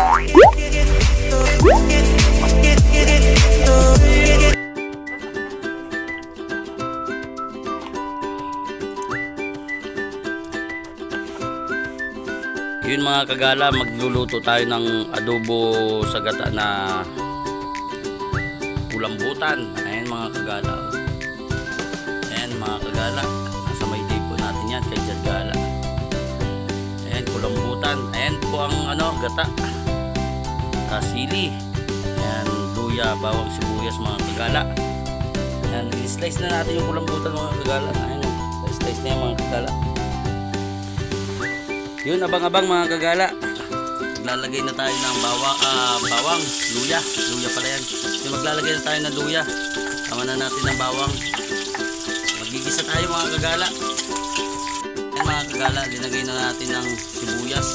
Yun mga kagala, magluluto tayo ng adobo sa gata na kulambutan. Ayan mga kagala. Ayan mga kagala. Nasa may po natin yan kay Jad Gala. Ayan, kulambutan. Ayan po ang ano, gata. Kasili. Ayan, luya, bawang sibuyas mga kagala. Ayan, i-slice na natin yung kulambutan mga kagala. Ayan, slice na yung mga kagala. Yun, abang-abang mga kagala. Maglalagay na tayo ng bawang, ah, bawang, luya. Luya pala yan. Yung maglalagay na tayo ng luya. Tama na natin ng bawang. Magigisa tayo mga kagala. Yan mga kagala, linagay na natin ng sibuyas.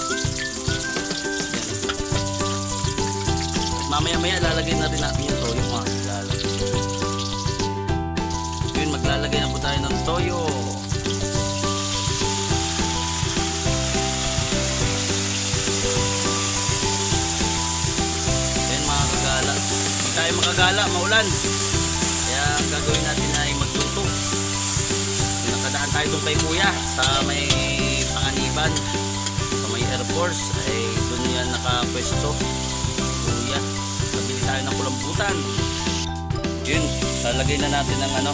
At mamaya-maya lalagay na rin natin yung toyo mga kagala. Yun, maglalagay na po tayo ng toyo. Ayan mga kagala. Hindi tayo makagala, maulan. Kaya ang gagawin natin ay magluto. Nakadaan tayo doon kay kuya sa may panganiban. Sa may Air Force. Ay doon yan nakapwesto. Tayo ng kulambutan. Yun. Lalagay na natin ng ano.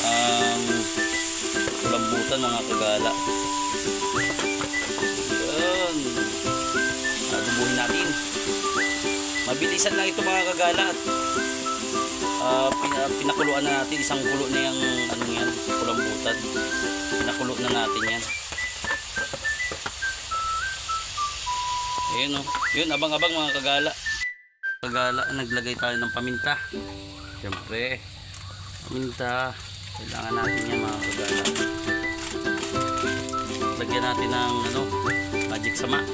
Ang kulambutan mga kagala. Yun. Adubuhin natin. Mabilisan lang ito mga kagala at pina- pinakuluan na natin isang kulo na yung ano yan, kulambutan. Pinakulo na natin yan. Ayun oh. Yun, abang-abang mga kagala. Kagala, naglagay tayo ng paminta. Siyempre, paminta. Kailangan natin yan mga kagala. Lagyan natin ng ano, magic sama.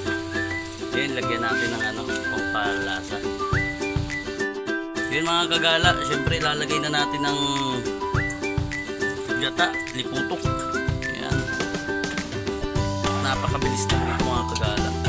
Yan, lagyan natin ng ano, pampalasa. Yun mga kagala, syempre lalagay na natin ng gata, liputok. Napakabilis ito mga kagala.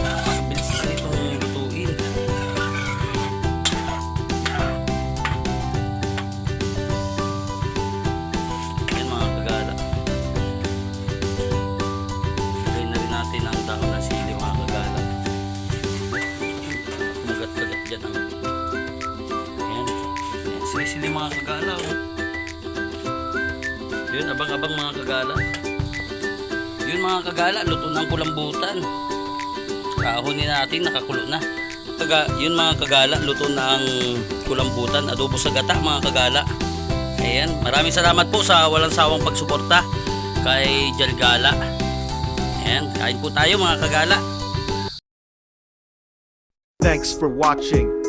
Ayan, sili-sili mga kagala. Oh. Yun, abang-abang mga kagala. Yun mga kagala, luto ng kulambutan. Kahonin natin, nakakulo na. Kaga, yun mga kagala, luto ang kulambutan. Adobo sa gata mga kagala. Ayan, maraming salamat po sa walang sawang pagsuporta kay Jalgala. Ayan, kain po tayo mga kagala. Thanks for watching.